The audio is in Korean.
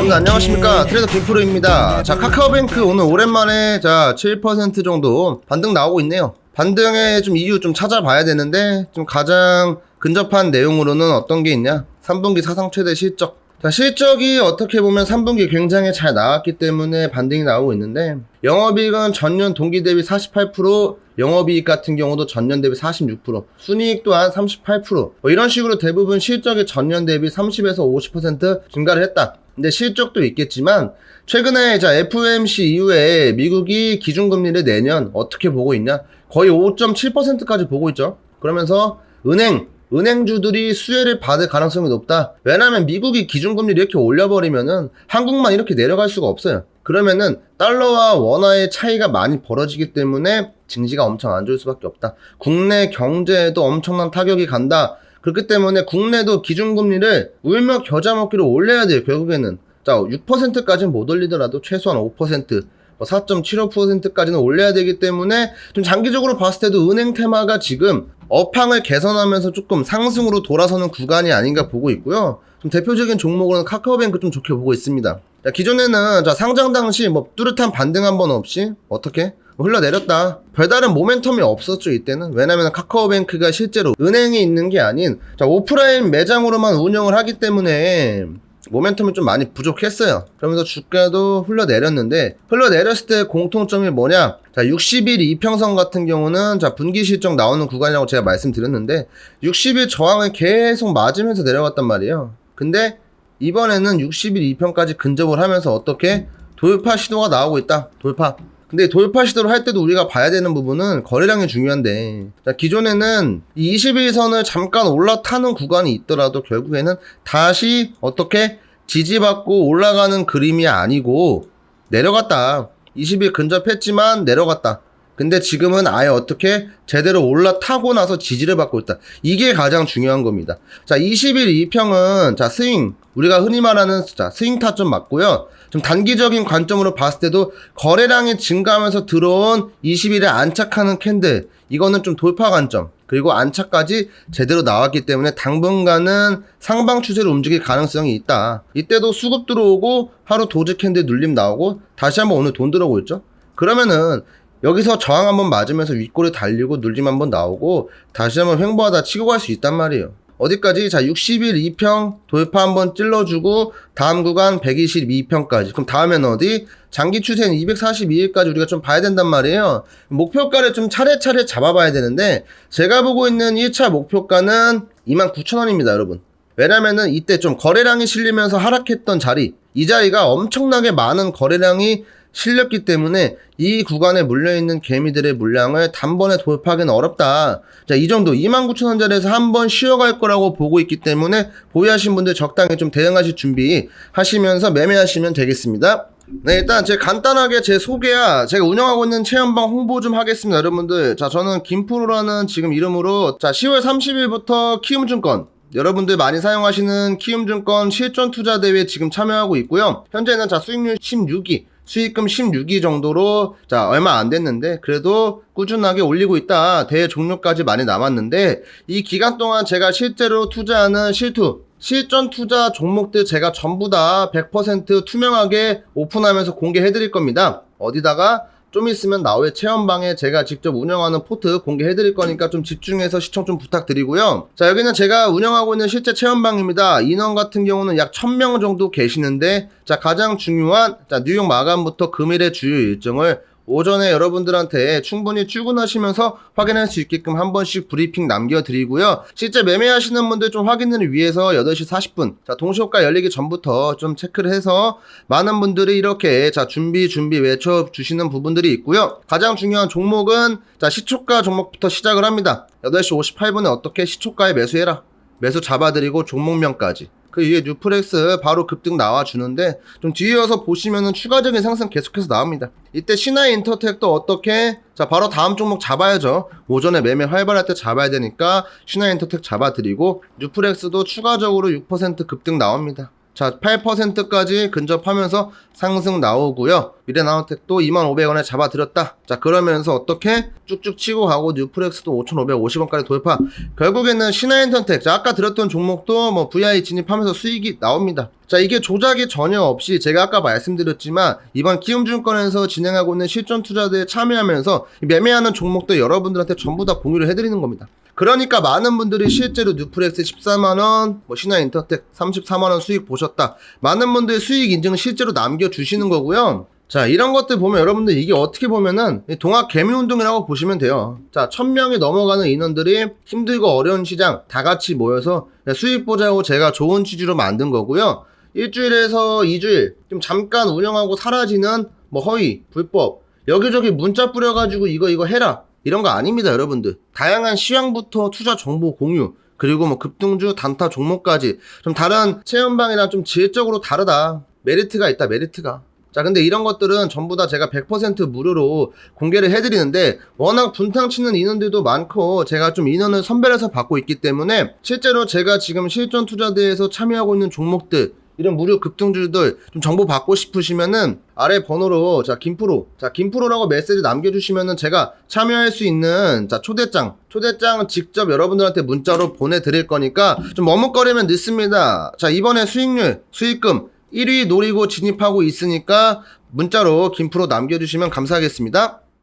여러분 안녕하십니까? 트레이더 김프로입니다. 자 카카오뱅크 오늘 오랜만에 자 7% 정도 반등 나오고 있네요. 반등의 좀 이유 좀 찾아봐야 되는데 좀 가장 근접한 내용으로는 어떤 게 있냐? 3분기 사상 최대 실적. 자 실적이 어떻게 보면 3분기 굉장히 잘 나왔기 때문에 반등이 나오고 있는데 영업이익은 전년 동기 대비 48% 영업이익 같은 경우도 전년 대비 46% 순이익 또한 38%뭐 이런 식으로 대부분 실적이 전년 대비 30에서 50% 증가를 했다 근데 실적도 있겠지만 최근에 자 FOMC 이후에 미국이 기준금리를 내년 어떻게 보고 있냐 거의 5.7%까지 보고 있죠 그러면서 은행 은행주들이 수혜를 받을 가능성이 높다. 왜냐하면 미국이 기준금리를 이렇게 올려버리면은 한국만 이렇게 내려갈 수가 없어요. 그러면은 달러와 원화의 차이가 많이 벌어지기 때문에 증시가 엄청 안 좋을 수밖에 없다. 국내 경제에도 엄청난 타격이 간다. 그렇기 때문에 국내도 기준금리를 울며 겨자 먹기로 올려야 돼요. 결국에는 자 6%까지는 못 올리더라도 최소한 5%. 4.75%까지는 올려야 되기 때문에 좀 장기적으로 봤을 때도 은행 테마가 지금 업황을 개선하면서 조금 상승으로 돌아서는 구간이 아닌가 보고 있고요. 좀 대표적인 종목으로는 카카오뱅크 좀 좋게 보고 있습니다. 자, 기존에는 자, 상장 당시 뭐 뚜렷한 반등 한 번 없이 어떻게 뭐 흘러내렸다. 별다른 모멘텀이 없었죠, 이때는. 왜냐면 카카오뱅크가 실제로 은행이 있는 게 아닌 자, 오프라인 매장으로만 운영을 하기 때문에 모멘텀이 좀 많이 부족했어요. 그러면서 주가도 흘러내렸는데 흘러내렸을 때 공통점이 뭐냐? 자, 60일 이평선 같은 경우는 자, 분기 실적 나오는 구간이라고 제가 말씀드렸는데 60일 저항을 계속 맞으면서 내려갔단 말이에요. 근데 이번에는 60일 이평까지 근접을 하면서 어떻게 돌파 시도가 나오고 있다. 돌파. 근데 돌파 시도를 할 때도 우리가 봐야 되는 부분은 거래량이 중요한데 자, 기존에는 이 21선을 잠깐 올라타는 구간이 있더라도 결국에는 다시 어떻게 지지받고 올라가는 그림이 아니고 내려갔다 20일 근접했지만 내려갔다 근데 지금은 아예 어떻게 제대로 올라타고 나서 지지를 받고 있다. 이게 가장 중요한 겁니다. 자, 20일 2평은 자, 스윙 우리가 흔히 말하는 자, 스윙 타점 맞고요. 좀 단기적인 관점으로 봤을 때도 거래량이 증가하면서 들어온 20일에 안착하는 캔들 이거는 좀 돌파 관점 그리고 안착까지 제대로 나왔기 때문에 당분간은 상방 추세로 움직일 가능성이 있다. 이때도 수급 들어오고 하루 도지 캔들 눌림 나오고 다시 한번 오늘 돈 들어오고 있죠. 그러면은 여기서 저항 한번 맞으면서 윗골에 달리고 눌림 한번 나오고 다시 한번 횡보하다 치고 갈 수 있단 말이에요. 어디까지? 자, 60일 2평 돌파 한번 찔러주고 다음 구간 122평까지. 그럼 다음엔 어디? 장기 추세는 242일까지 우리가 좀 봐야 된단 말이에요. 목표가를 좀 차례차례 잡아봐야 되는데 제가 보고 있는 1차 목표가는 29,000원입니다, 여러분. 왜냐면은 이때 좀 거래량이 실리면서 하락했던 자리, 이 자리가 엄청나게 많은 거래량이 실렸기 때문에 이 구간에 물려있는 개미들의 물량을 단번에 돌파하기는 어렵다. 자, 이 정도 29,000원짜리에서 한번 쉬어갈 거라고 보고 있기 때문에 보유하신 분들 적당히 좀 대응하실 준비 하시면서 매매하시면 되겠습니다. 네, 일단 제 간단하게 제 소개야 제가 운영하고 있는 체험방 홍보 좀 하겠습니다, 여러분들. 자, 저는 김프로라는 지금 이름으로 자, 10월 30일부터 키움증권 여러분들 많이 사용하시는 키움증권 실전 투자 대회 지금 참여하고 있고요. 현재는 자 수익률 16위, 수익금 16위 정도로 자 얼마 안 됐는데 그래도 꾸준하게 올리고 있다. 대회 종료까지 많이 남았는데 이 기간 동안 제가 실제로 투자하는 실투 실전 투자 종목들 제가 전부 다 100% 투명하게 오픈하면서 공개해 드릴 겁니다. 어디다가 좀 있으면 나의 체험방에 제가 직접 운영하는 포트 공개해 드릴 거니까 좀 집중해서 시청 좀 부탁드리고요. 자, 여기는 제가 운영하고 있는 실제 체험방입니다. 인원 같은 경우는 약 1000명 정도 계시는데 자, 가장 중요한 자, 뉴욕 마감부터 금일의 주요 일정을 오전에 여러분들한테 충분히 출근하시면서 확인할 수 있게끔 한 번씩 브리핑 남겨드리고요. 실제 매매하시는 분들 좀 확인을 위해서 8시 40분, 자, 동시호가 열리기 전부터 좀 체크를 해서 많은 분들이 이렇게 자, 준비, 준비 외쳐주시는 부분들이 있고요. 가장 중요한 종목은 자, 시초가 종목부터 시작을 합니다. 8시 58분에 어떻게 시초가에 매수해라. 매수 잡아드리고 종목명까지. 그 위에 뉴프렉스 바로 급등 나와주는데 좀 뒤에 와서 보시면은 추가적인 상승 계속해서 나옵니다. 이때 신화의 인터텍도 어떻게 자 바로 다음 종목 잡아야죠. 오전에 매매 활발할 때 잡아야 되니까 신화의 인터텍 잡아드리고 뉴프렉스도 추가적으로 6% 급등 나옵니다. 자, 8%까지 근접하면서 상승 나오고요. 미래나노텍도 2,500원에 잡아드렸다. 자, 그러면서 어떻게 쭉쭉 치고 가고 뉴프렉스도 5,550원까지 돌파. 결국에는 신화인턴텍, 자, 아까 들었던 종목도 뭐 VI 진입하면서 수익이 나옵니다. 자, 이게 조작이 전혀 없이 제가 아까 말씀드렸지만 이번 키움증권에서 진행하고 있는 실전 투자대에 참여하면서 이 매매하는 종목도 여러분들한테 전부 다 공유를 해드리는 겁니다. 그러니까 많은 분들이 실제로 뉴프렉스 14만원, 뭐 신화인터텍 34만원 수익 보셨다. 많은 분들이 수익 인증 실제로 남겨주시는 거고요. 자, 이런 것들 보면 여러분들 이게 어떻게 보면은 이 동학 개미 운동이라고 보시면 돼요. 자, 1000명이 넘어가는 인원들이 힘들고 어려운 시장 다 같이 모여서 수익 보자고 제가 좋은 취지로 만든 거고요. 일주일에서 2주일 좀 잠깐 운영하고 사라지는 뭐 허위, 불법, 여기저기 문자 뿌려가지고 이거 이거 해라. 이런 거 아닙니다, 여러분들. 다양한 시황부터 투자 정보 공유, 그리고 뭐 급등주, 단타 종목까지 좀 다른 체험방이랑 좀 질적으로 다르다. 메리트가 있다, 메리트가. 자, 근데 이런 것들은 전부 다 제가 100% 무료로 공개를 해드리는데, 워낙 분탕치는 인원들도 많고, 제가 좀 인원을 선별해서 받고 있기 때문에, 실제로 제가 지금 실전 투자대에서 참여하고 있는 종목들, 이런 무료 급등주들 좀 정보 받고 싶으시면은 아래 번호로 자 김프로. 자 김프로라고 메시지 남겨주시면은 제가 참여할 수 있는 자 초대장. 초대장 직접 여러분들한테 문자로 보내드릴 거니까 좀 머뭇거리면 늦습니다. 자 이번에 수익률 수익금 1위 노리고 진입하고 있으니까 문자로 김프로 남겨주시면 감사하겠습니다